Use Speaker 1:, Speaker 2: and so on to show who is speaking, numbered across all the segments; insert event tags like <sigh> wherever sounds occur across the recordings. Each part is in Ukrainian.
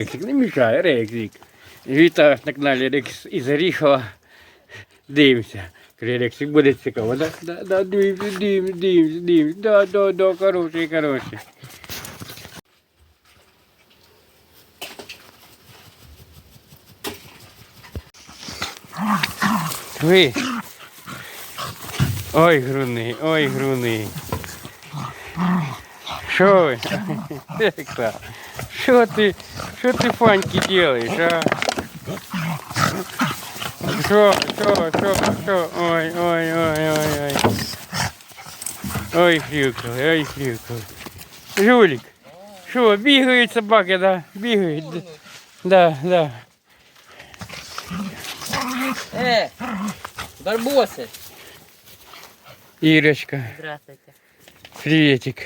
Speaker 1: Рексик, не мішай, Рексик. Вітаю на каналі Рекс із Оріхова. Дивимося. Каже, Рексик, буде цікаво, да? Да, да, дивимося, дивимося, дивимося, дивимося. Да, да, да, хороший, хороший. Ви. Ой, груни, ой, груни. Що ви? <laughs> Рекса, Що ти, що ти фаньки делаешь, а? Що, що, що, що? Ой, ой, ой, ой, ой. Ой, хрюкал, ой, хрюкал. Жулик, що, бігають собаки, да? Бігають. Да, да.
Speaker 2: Е, барбоси.
Speaker 1: Ирочка,
Speaker 2: Здравствуйте.
Speaker 1: приветик.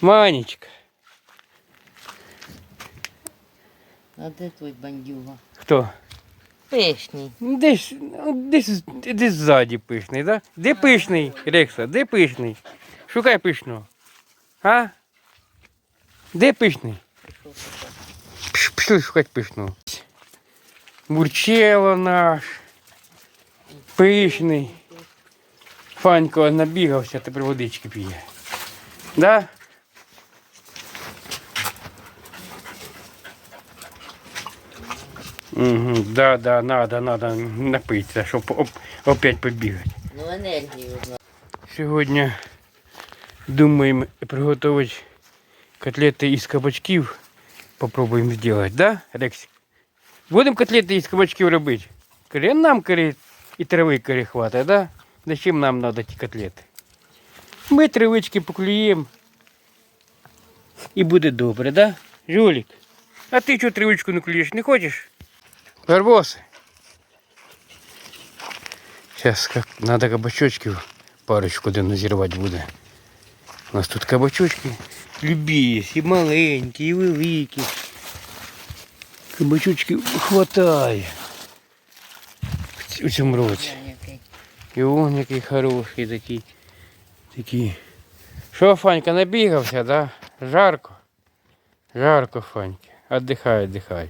Speaker 1: Манечка.
Speaker 2: А де твій бандюга?
Speaker 1: Хто?
Speaker 2: Пишній.
Speaker 1: Десь, десь, десь ззаді пишний, да? Де пишний, Рекса, де пишний? Шукай пишного. А? Де пишний? Пш- Пішли шукати пишного. Бурчело наш. Пишний. Фанько набігався, тепер водички п'є. Да? Угу, да, да, надо, надо напитися, щоб оп, опять побігати.
Speaker 2: Ну енергію.
Speaker 1: Сьогодні думаємо приготувати котлети із кабачків. Попробуємо зробити, да, Рексик? Будемо котлети із кабачків робити. Каже, нам каже, і трави каже, хватає, да? Зачем нам треба ті котлети? Ми травички поклюємо. І буде добре, да? Жулік? А ти чого травичку не клюєш? Не хочеш? Барбоси. Сейчас как надо кабачочків парочку де назірвати буде. У нас тут кабачочки любі є, і маленькі, і великі. Кабачочків хватає у цьому році. І он який хороший такий. такий. Що, Фанька, набігався, да? Жарко. Жарко, Фанька. Отдихай, отдихай.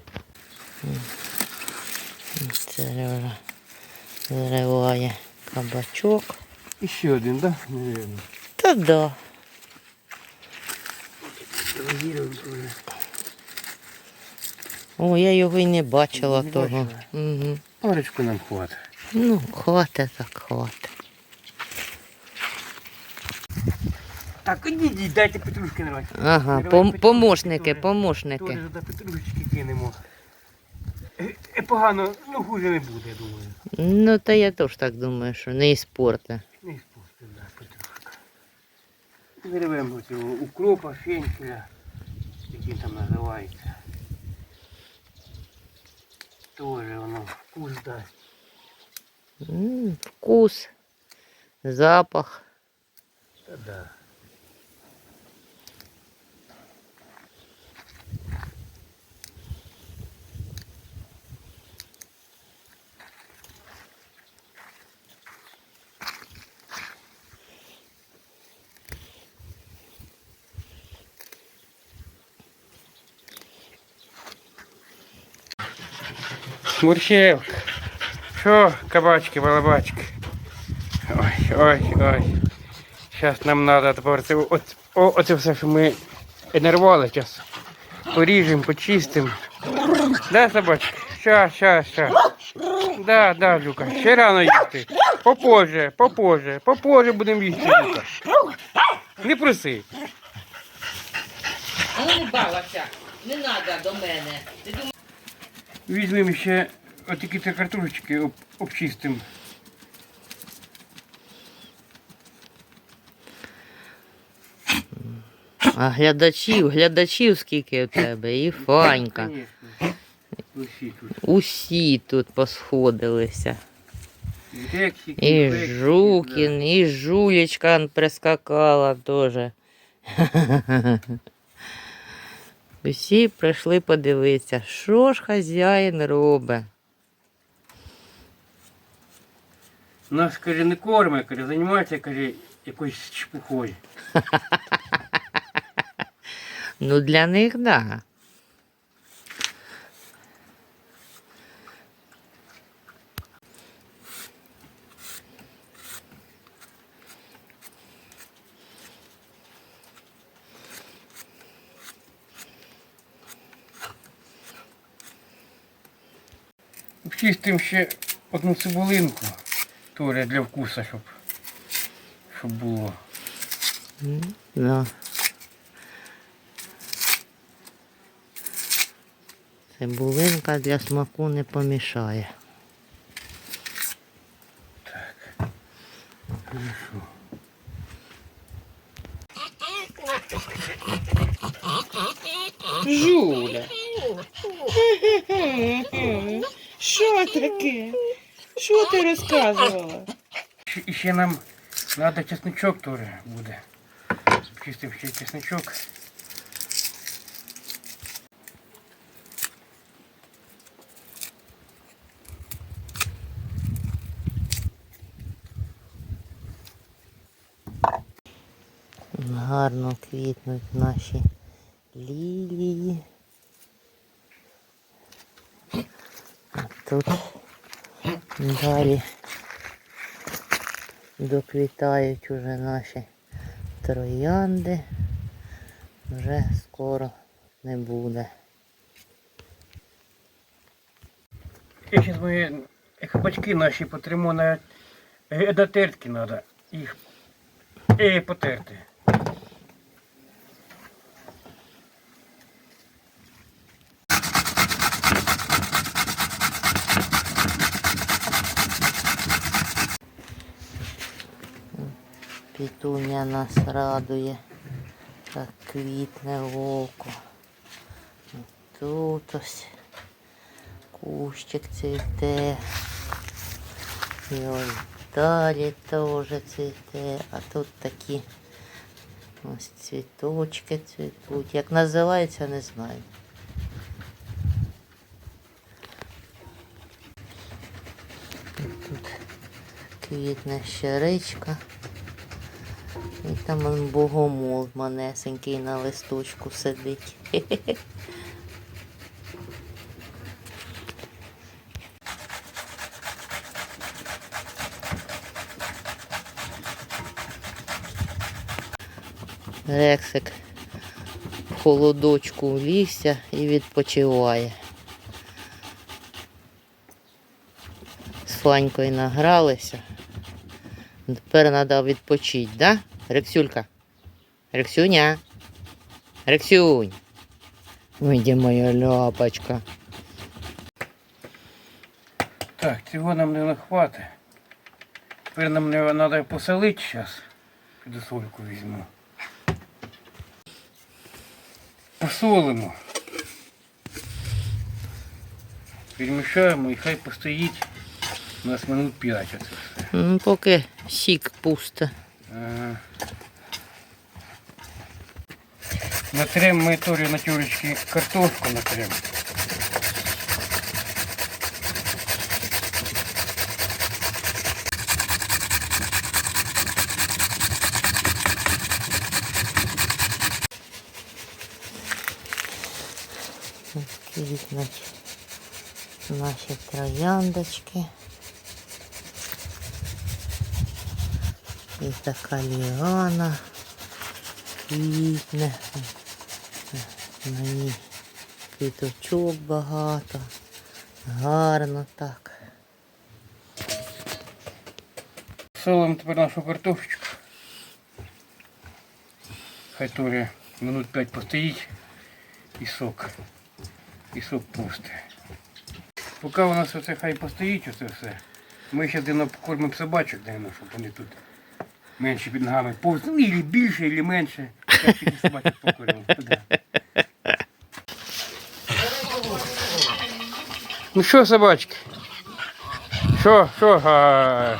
Speaker 2: Вже зриває кабачок.
Speaker 1: І ще один, да? Наверно.
Speaker 2: Та да. О, я його й не бачила
Speaker 1: Не
Speaker 2: того.
Speaker 1: бачила?
Speaker 2: Угу.
Speaker 1: Парочку нам хватить.
Speaker 2: Ну, хватить так хватить.
Speaker 1: Так, ідіть, дайте петрушки нарвати.
Speaker 2: Ага, пом- помощники, помощники.
Speaker 1: Тоже до петрушечки кинемо. Погано, ну хуже не буде, я думаю.
Speaker 2: Ну, та я теж так думаю, що не іспорте.
Speaker 1: Не спусти, да, петрушка. Зривемо цього укропа, фенькеля, як він там називається. Тоже воно вкус дасть.
Speaker 2: М, Вкус, запах.
Speaker 1: Та да. Мурчевка. Що, кабачки, балабачки? Ой, ой, ой. Зараз нам треба тепер це, от, о, оце все, що ми нервали, зараз поріжемо, почистимо. Да, собачка? Щас, щас, щас. Да, да, Люка. Ще рано їсти. Попозже, попозже, попозже будемо їсти, Люка. Не проси.
Speaker 2: Не балася, не треба до мене.
Speaker 1: Візьмемо ще отакі три картошечки, об, обчистимо.
Speaker 2: а глядачів, глядачів скільки у тебе, і Фанька.
Speaker 1: Усі тут.
Speaker 2: Усі тут посходилися.
Speaker 1: І
Speaker 2: Жукін, і Жулечка прискакала теж. Усі прийшли подивитися, що ж хазяїн робить.
Speaker 1: Нас, каже, не кормить, каже, займається, каже, якоюсь чепухою. <laughs>
Speaker 2: Ну, для них, да.
Speaker 1: Чистим ще одну цибулинку, Толя, для вкуса, щоб, щоб було.
Speaker 2: Да. Цибулинка для смаку не помішає. Так.
Speaker 1: Хорошо.
Speaker 3: Жуля. <laughs> Таке? Що ти розказувала?
Speaker 1: Ще- І ще нам треба чесничок теж буде. Чистив ще чесничок.
Speaker 2: Гарно квітнуть наші лілії. Тут далі доквітають уже наші троянди. Вже скоро не буде.
Speaker 1: Зараз ми кабачки наші потримо на е, треба. Їх е, потерти.
Speaker 2: Пітуня нас радує, так квітне око. Тут ось кущик цвіте. І ось далі теж цвіте. А тут такі ось цвіточки цвітуть. Як називається, не знаю. Тут квітне щеричка. І там богомол манесенький на листочку сидить. Рексик в холодочку улігся і відпочиває. З Фанькою награлися. Тепер треба відпочити, да? Рексюлька? Рексюня? Рексюнь. Ой, де моя ляпочка.
Speaker 1: Так, цього нам не хватить. Тепер нам не треба посолити зараз. Піду сольку візьму. Посолимо. Перемішаємо і хай постоїть у нас минут 5 оце все.
Speaker 2: Ну, поки сік пусте.
Speaker 1: Ага. Натрем ми теж на тюречки картошку натрем.
Speaker 2: Квітнуть наші трояндочки. І така ліана квітне. На ній квіточок багато. Гарно так.
Speaker 1: Солимо тепер нашу картошечку. Хай теж минут 5 постоїть і сок. І сок пусте. Поки у нас оце хай постоїть оце все. Ми ще дивно покормимо собачок, дивно, щоб вони тут менше під ногами повзли, ну, і більше, і менше. Ну що, собачки? Що, що? А...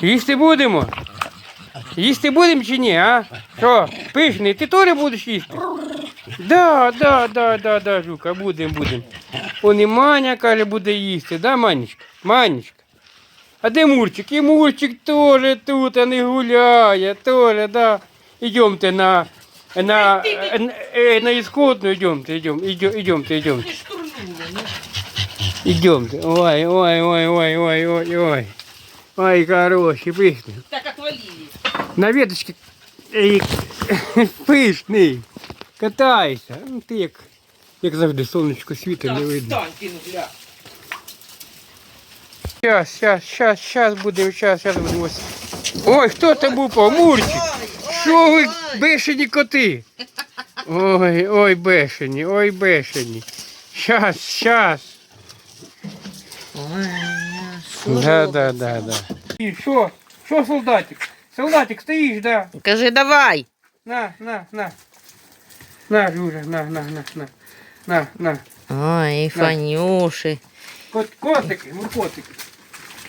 Speaker 1: Їсти будемо? Їсти будемо чи ні, а? Що, пишний, ти теж будеш їсти? Да, да, да, да, да, Жука, будемо, будемо. Он і Маня, каже, буде їсти, да, Манечка? Манечка. А де Мурчик? І Мурчик теж тут, а не гуляє, теж, да. идемте на, на, э, на исходную, идемте, идем, идем, идемте, идемте. Идемте. Ой, ой, ой, ой, ой, ой, ой. Ой, хороший, пышный.
Speaker 3: Так отвалили.
Speaker 1: На веточке э, пишний. Катайся. Ну, ти як, як завжди, сонечко світить, не
Speaker 3: Так,
Speaker 1: видно.
Speaker 3: встань, ти, ну, гля.
Speaker 1: Щас, щас, щас, щас будемо, щас, щас будемо. Ой, хто там упав? Мурчик. Що ви бешені коти? Ой, ой, бешені, ой, бешені. Щас, щас. Да, да, да, да. І що? Що, солдатик? Солдатик, стоїш, да?
Speaker 2: Кажи, давай.
Speaker 1: На, на, на. На, Жужа, на, на, на, на. На, на.
Speaker 2: Ой, Фанюши.
Speaker 1: Кот, котики, ну котики.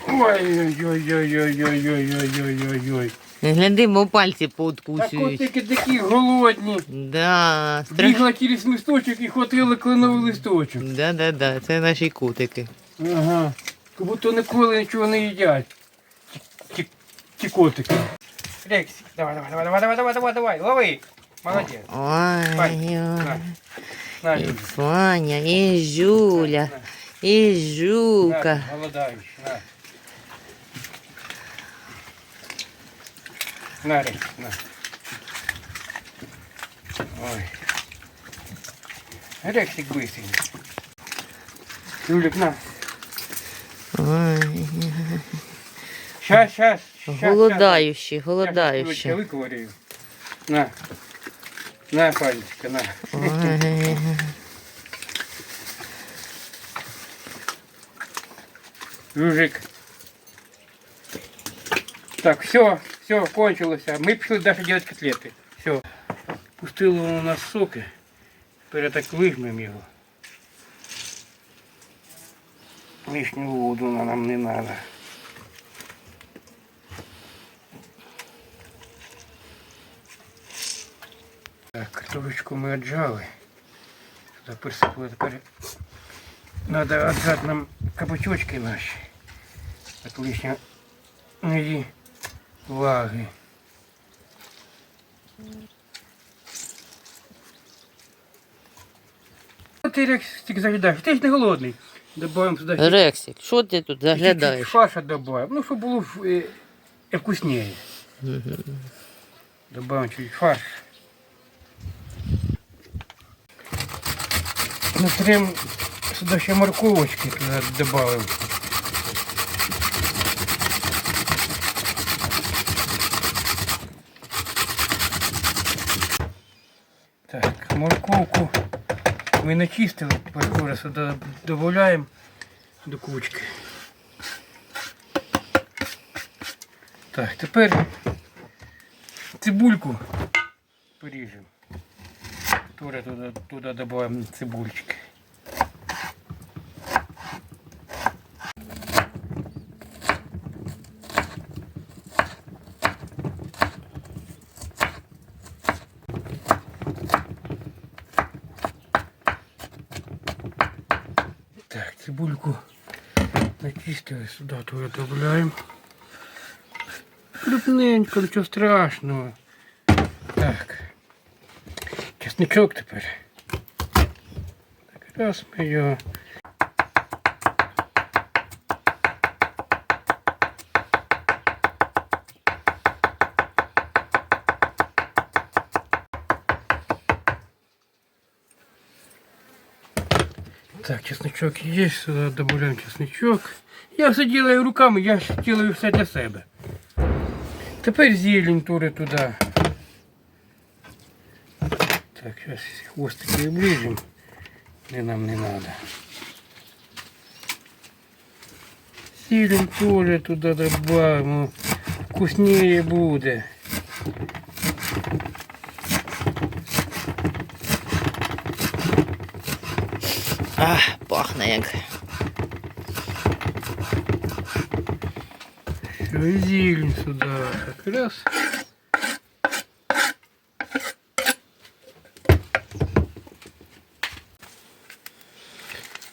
Speaker 1: Ой-ой-ой-ой-ой-ой-ой-ой-ой-ой.
Speaker 2: Не гляди, бо пальці
Speaker 1: Та
Speaker 2: пооткусують.
Speaker 1: котики такі голодні.
Speaker 2: Да, страх...
Speaker 1: Бігла через місточок і хватили кленовий листочок.
Speaker 2: Да, да, да, це наші кутики.
Speaker 1: Ага. Як будто ніколи нічого не їдять. Ті, ті, ті котики. Рекс, давай, давай, давай, давай, давай, давай, давай, лови. Молодець.
Speaker 2: Ой, ой.
Speaker 1: На,
Speaker 2: І Жуля, і Жука.
Speaker 1: на, голодаючий, на. На, на. Ой. Рексик быстренько. Юлик, на.
Speaker 2: Ой,
Speaker 1: Щас, щас, щас.
Speaker 2: голодаючі,
Speaker 1: Я виковырю. На. На, пальчика, на.
Speaker 2: Ой.
Speaker 1: Жужик. Так, все, все, кончилося. мы пішли даже делать котлеты. Все. Пустило воно на соки. Тепер так выжмем его. Лишню воду нам не надо. Так, картошечку мы отжали, Сюди присипали. Тепер треба віджати нам кабачочки наші. Так лишня не ваги. Ти Рексик заглядаєш? Ти ж не голодний. Добавимо сюди
Speaker 2: Рексик, що ти тут заглядаєш?
Speaker 1: фарша добавим. Ну, щоб було е, е, вкуснее. Добавим чуть фарш. Натрем сюди ще морковочки туди добавим. Так, морковку ми начистили, тепер сюди додаємо до кучки. Так, тепер цибульку поріжемо. Туди туди, додаємо цибульчики. Так, цибульку начистили, сюди то додаємо. Крупненько, нічого страшного. Так. Чесничок тепер. Так, раз ми його. Так, чесночок є, сюди додаємо чесночок. Я все делаю руками, я делаю все для себе. Тепер зелень тури туди. Так, зараз хвостики оближемо, де нам не треба. Зелень теж туди додамо. Вкуснее буде.
Speaker 2: А, пахне як.
Speaker 1: Зелень сюда как раз.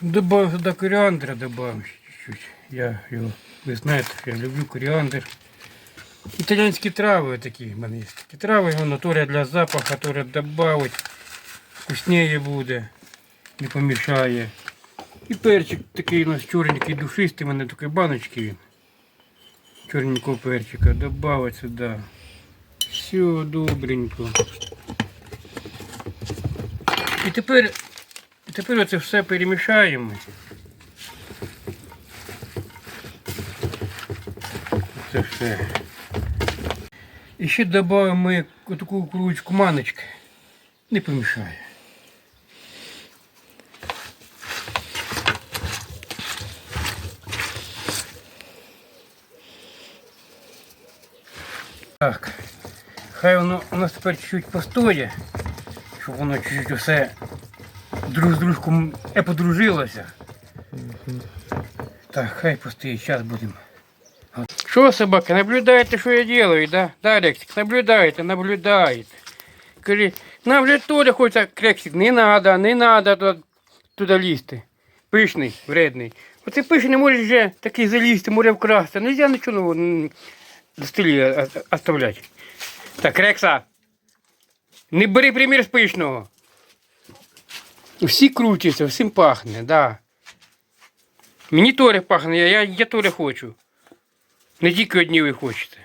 Speaker 1: Добавим сюда кориандра, добавим чуть-чуть. Я его, вы знаете, я люблю кориандр. Итальянские травы такие у меня есть. Такие травы, натуря для запаха, которые добавить вкуснее будет. Не помішає. І перчик такий у нас чорненький, душистий, у мене такий баночки. Чорненького перчика добавить сюди. Все добренько. І тепер, і тепер оце все перемішаємо. Це все. І ще додаємо таку кружечку маночки. Не помішає. Так. Хай воно у нас тепер чуть-чуть постоє, щоб воно чуть-чуть усе друг з дружком е подружилося. Так, хай постоїть, зараз будемо. Що, собака, наблюдаєте, що я делаю, да? Да, Рексик, наблюдаєте, наблюдаєте. Каже, нам вже Толя хочеться, Рексик, не надо, не надо туди, туди лізти. Пишний, вредний. Оце пишний не може вже такий залізти, може вкрасти. Нельзя нічого ну, на столі о- о- оставляти. Так, Рекса, не бери примір з пишного. Всі крутяться, всім пахне, да. Мені теж пахне, я, я, теж хочу. Не тільки одні ви хочете.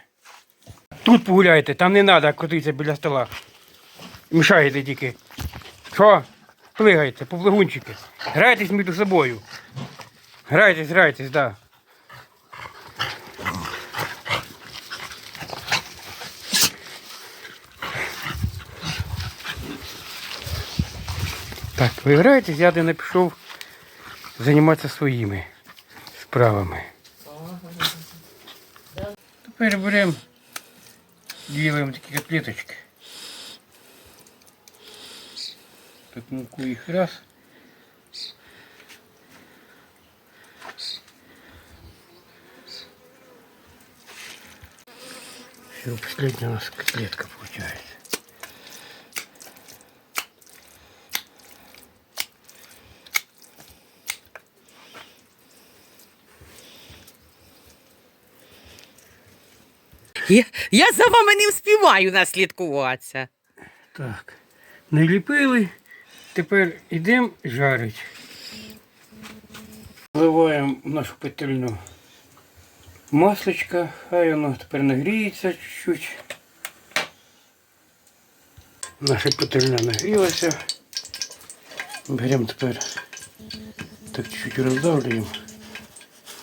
Speaker 1: Тут погуляйте, там не треба крутитися біля стола. Мішаєте тільки. Що? Плигайте, поплигунчики. Грайтесь між собою. Грайтесь, грайтесь, да. Так, ви граєтесь, я не пішов займатися своїми справами. Тепер беремо, ділимо такі котлеточки. Так муку їх раз. Все, последняя у нас котлетка получается.
Speaker 2: Я, я за вами не вспіваю наслідкуватися.
Speaker 1: Так, наліпили, тепер йдемо жарити. Вливаємо нашу петельну масличко, хай воно тепер нагріється чуть-чуть. Наша петельня нагрілася. Беремо тепер так чуть-чуть роздавлюємо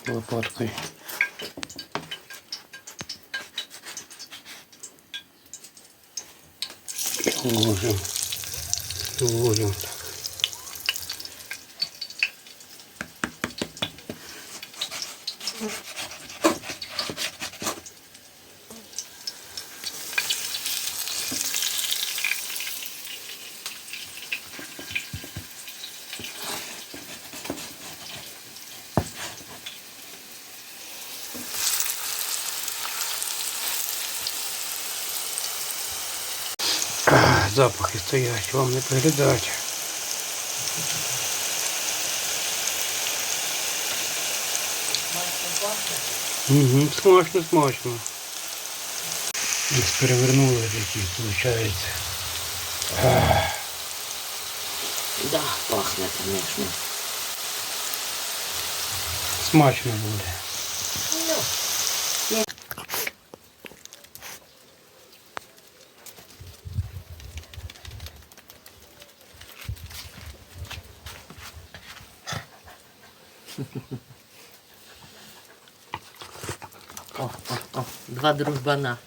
Speaker 1: лопаткою. Ложим. Ложим так. А, запахи стоять, вам не передати. Угу, смачно, смачно. Десь перевернули такі, виходить.
Speaker 2: Да, пахне, звісно.
Speaker 1: Смачно буде.
Speaker 2: два дружбана.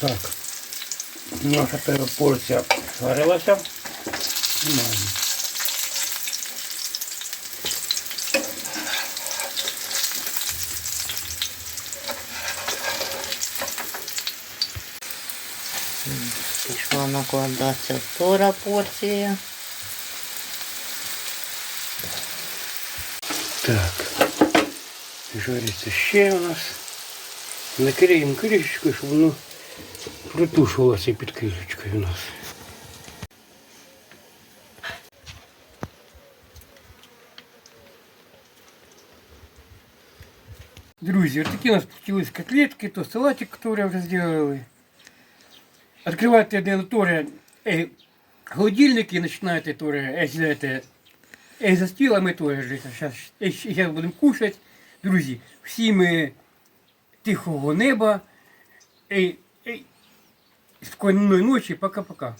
Speaker 1: Так. Наша перша порція сварилася. Знімаємо.
Speaker 2: Пішла накладатися втора порція.
Speaker 1: Так. Жариться ще у нас. Накриємо кришечкою, щоб воно Притушувалася під кришечкою у нас. Друзі, вот такі у нас получились котлетки, то салатик, который вже зробили. Открываете один тоже э, холодильник и начинаете тоже, если это э, за стіл, а ми теж зараз, зараз будемо кушати. Друзі, всім е, тихого неба. Ей, ей, спокійної ночі, пока-пока.